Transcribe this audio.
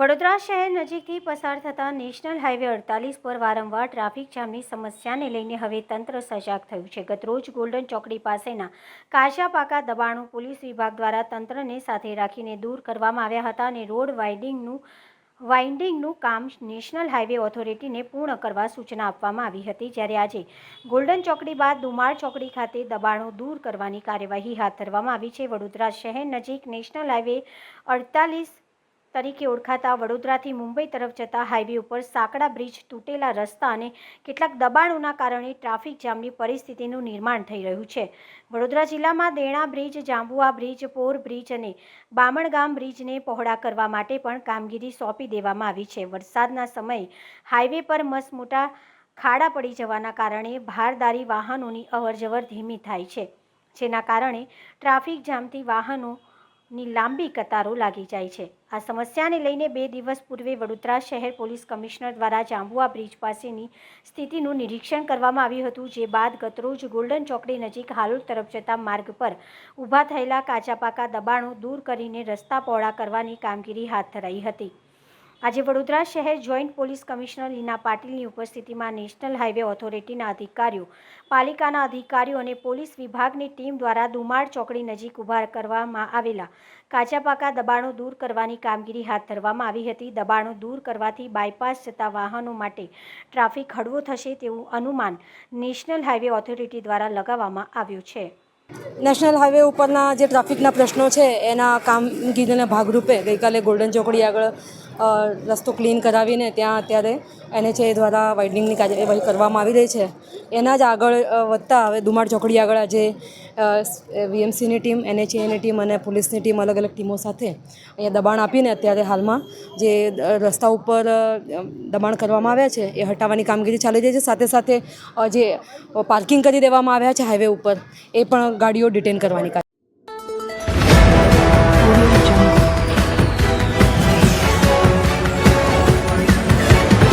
વડોદરા શહેર નજીકથી પસાર થતા નેશનલ હાઈવે અડતાલીસ પર વારંવાર ટ્રાફિક જામની સમસ્યાને લઈને હવે તંત્ર સજાગ થયું છે. ગતરોજ ગોલ્ડન ચોકડી પાસેના કાશાપાકા દબાણો પોલીસ વિભાગ દ્વારા તંત્રને સાથે રાખીને દૂર કરવામાં આવ્યા હતા અને રોડ વાઇડિંગનું, વાઇન્ડિંગનું કામ નેશનલ હાઈવે ઓથોરિટીને પૂર્ણ કરવા સૂચના આપવામાં આવી હતી. જ્યારે આજે ગોલ્ડન ચોકડી બાદ દુમાળ ચોકડી ખાતે દબાણો દૂર કરવાની કાર્યવાહી હાથ ધરવામાં આવી છે. વડોદરા શહેર નજીક નેશનલ હાઈવે અડતાલીસ તરીકે ઓળખાતા વડોદરાથી મુંબઈ તરફ જતા હાઈવે ઉપર સાંકડા બ્રિજ તૂટેલા રસ્તા અને કેટલાક દબાણોના કારણે ટ્રાફિક જામની પરિસ્થિતિનું નિર્માણ થઈ રહ્યું છે. વડોદરા જિલ્લામાં Dena bridge Jambua bridge Por bridge અને બામણગામ બ્રિજને પહોળા કરવા માટે પણ કામગીરી સોંપી દેવામાં આવી છે. વરસાદના સમયે હાઈવે પર મસમોટા ખાડા પડી જવાના કારણે ભારદારી વાહનોની અવરજવર ધીમી થાય છે, જેના કારણે ટ્રાફિક જામથી વાહનોની લાંબી કતારો લાગી જાય છે. આ સમસ્યાને લઈને બે દિવસ પૂર્વે વડોદરા શહેર પોલીસ કમિશનર દ્વારા જાંબુઆ બ્રિજ પાસેની સ્થિતિનું નિરીક્ષણ કરવામાં આવ્યું હતું, જે બાદ ગતરોજ ગોલ્ડન ચોકડી નજીક હાલોલ તરફ જતા માર્ગ પર ઊભા થયેલા કાચા પાકા દબાણો દૂર કરીને રસ્તા પહોળા કરવાની કામગીરી હાથ ધરાઈ હતી. આજે વડોદરા શહેર જોઈન્ટ પોલીસ કમિશનર લીના પાટીલની ઉપસ્થિતિમાં નેશનલ હાઈવે ઓથોરિટીના અધિકારીઓ, પાલિકાના અધિકારીઓ અને પોલીસ વિભાગની ટીમ દ્વારા દુમાળ ચોકડી નજીક ઊભા કરવામાં આવેલા કાચા પાકા દબાણો દૂર કરવાની કામગીરી હાથ ધરવામાં આવી હતી. દબાણો દૂર કરવાથી બાયપાસ જતા વાહનો માટે ટ્રાફિક હળવો થશે તેવું અનુમાન નેશનલ હાઈવે ઓથોરિટી દ્વારા લગાવવામાં આવ્યું છે. નેશનલ હાઈવે ઉપરના જે ટ્રાફિકના પ્રશ્નો છે, એના કામગીરીના ભાગરૂપે ગઈકાલે ગોલ્ડન ચોકડી આગળ રસ્તો ક્લીન કરાવીને ત્યાં અત્યારે એનએચએ દ્વારા વાઇડનિંગની કાર્યવાહી કરવામાં આવી રહી છે. એના જ આગળ વધતા હવે ધુમાડ ચોકડી આગળ આજે વીએમસીની ટીમ, એનએચએની ટીમ અને પોલીસની ટીમ અલગ અલગ ટીમો સાથે અહીંયા દબાણ આપીને અત્યારે હાલમાં જે રસ્તા ઉપર દબાણ કરવામાં આવ્યા છે એ હટાવવાની કામગીરી ચાલી રહી છે. સાથે સાથે જે પાર્કિંગ કરી દેવામાં આવ્યા છે હાઈવે ઉપર એ પણ ગાડીઓ ડિટેન કરવાની કાર્ય